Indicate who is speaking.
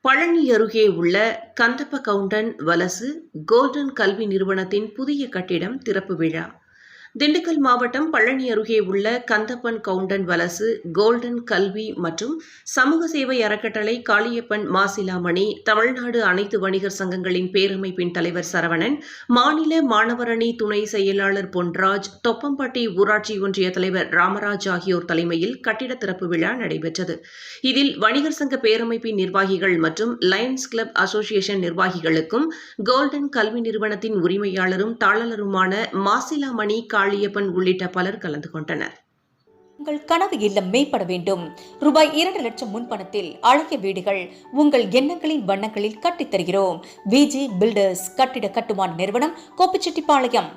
Speaker 1: பழனி அருகே உள்ள கந்தப்ப கவுண்டன் வலசு கோல்டன் கல்வி நிறுவனத்தின் புதிய கட்டிடம் திறப்பு விழா. திண்டுக்கல் மாவட்டம் பழனி அருகே உள்ள கந்தப்பன் கவுண்டன் வலசு கோல்டன் கல்வி மற்றும் சமூக சேவை அறக்கட்டளை காளியப்பன் மாசிலாமணி தமிழ்நாடு அனைத்து வணிகர் சங்கங்களின் பேரமைப்பின் தலைவர் சரவணன் மாநில மாணவரணி துணை செயலாளர் பொன்ராஜ் தொப்பம்பட்டி ஊராட்சி ஒன்றிய தலைவர் ராமராஜ் ஆகியோர் தலைமையில் கட்டிட திறப்பு விழா நடைபெற்றது. இதில் வணிகர் சங்க பேரமைப்பின் நிர்வாகிகள் மற்றும் லயன்ஸ் கிளப் அசோசியேஷன் நிர்வாகிகளுக்கும் கோல்டன் கல்வி நிறுவனத்தின் உரிமையாளரும் தாளலருமான மாசிலாமணி காளியப்பன் உள்ளிட்ட பலர் கலந்து கொண்டனர்.
Speaker 2: உங்கள் கனவு இல்லம் மேம்பட வேண்டும். ரூபாய் இரண்டு லட்சம் முன்பணத்தில் அழகிய வீடுகள் உங்கள் எண்ணங்களின் வண்ணங்களில் கட்டித்தருகிறோம். விஜி பில்டர்ஸ் கட்டிட கட்டுமான நிறுவனம் கோப்பிச்செட்டிப்பாளையம்